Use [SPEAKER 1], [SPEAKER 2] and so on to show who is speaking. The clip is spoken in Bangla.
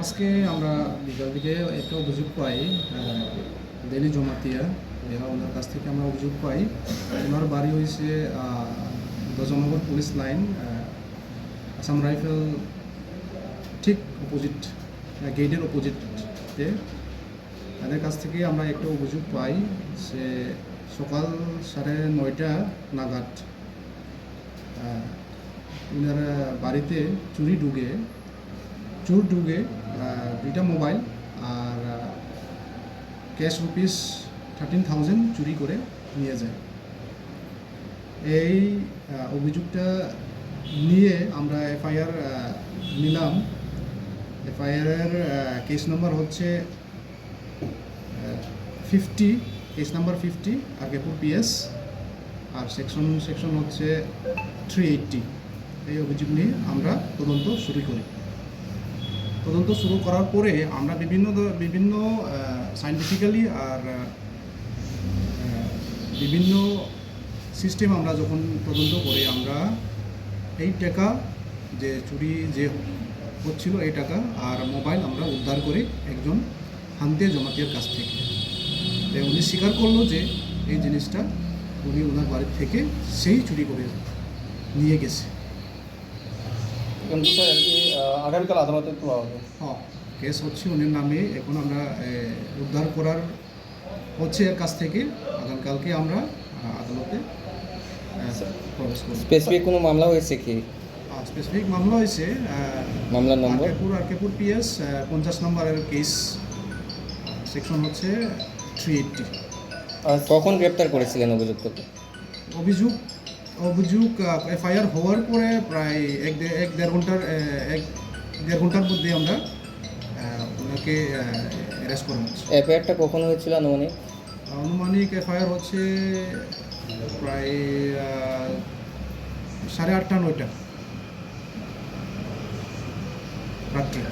[SPEAKER 1] আজকে আমরা বিকাল দিকে একটা অভিযোগ পাই ডেলি জমাতিয়া ওনার কাছ থেকে আমরা অভিযোগ পাই। ওনার বাড়ি হয়েছে Dashnagar police line Assam rifle ঠিক অপোজিট গেটের অপোজিটে। তাদের কাছ থেকে আমরা একটা অভিযোগ পাই সে সকাল সাড়ে নয়টা নাগাদ ওনারা বাড়িতে চুরি ঢুকে, চোর ঢুকে দুইটা মোবাইল আর ক্যাশ রুপিস থার্টিন থাউজেন্ড চুরি করে নিয়ে যায়। এই অভিযোগটা নিয়ে আমরা এফআইআর নিলাম। এফআইআরের কেস নাম্বার হচ্ছে fifty case number fifty RK Pur PS আর সেকশন সেকশন হচ্ছে থ্রি এইটটি এই অভিযোগ নিয়ে আমরা তদন্ত শুরু করি। তদন্ত শুরু করার পরে আমরা বিভিন্ন বিভিন্ন সাইন্টিফিক্যালি আর বিভিন্ন সিস্টেম আমরা যখন তদন্ত করি, আমরা এই টাকা যে চুরি যে হচ্ছিল এই টাকা আর মোবাইল আমরা উদ্ধার করি একজন হান্তে জমাতিয়ার কাছ থেকে। উনি স্বীকার করল যে এই জিনিসটা উনি ওনার বাড়ির থেকে সেই চুরি করে নিয়ে গেছে।
[SPEAKER 2] এখন স্যার আর কি আগামীকাল আদালতে তোলা হবে
[SPEAKER 1] হ্যাঁ। কেস হচ্ছে উনির নামে এখন আমরা উদ্ধার করার হচ্ছে এর কাছ থেকে। আগামীকালকে আমরা আদালতে প্রবেশ করব।
[SPEAKER 3] স্পেসিফিক কোনো মামলা হয়েছে কি?
[SPEAKER 1] স্পেসিফিক মামলা হয়েছে
[SPEAKER 3] মামলার নম্বর
[SPEAKER 1] আরকেপুর আরকেপুর পিএস পঞ্চাশ নম্বরের কেস সেকশন হচ্ছে থ্রি এইটটি
[SPEAKER 2] আর
[SPEAKER 3] কখন গ্রেপ্তার করেছিলেন অভিযুক্তকে?
[SPEAKER 1] অভিযোগ অভিযোগ এফআইআর হওয়ার পরে প্রায় এক এক দেড় ঘণ্টার এক দেড় ঘণ্টার মধ্যে আমরা ওনাকে অ্যারেস্ট করা হচ্ছে।
[SPEAKER 3] এফআইআরটা কখন হয়েছিল আনুমানিক?
[SPEAKER 1] আনুমানিক এফআইআর হচ্ছে প্রায় সাড়ে আটটা নয়টা। রাত্রে।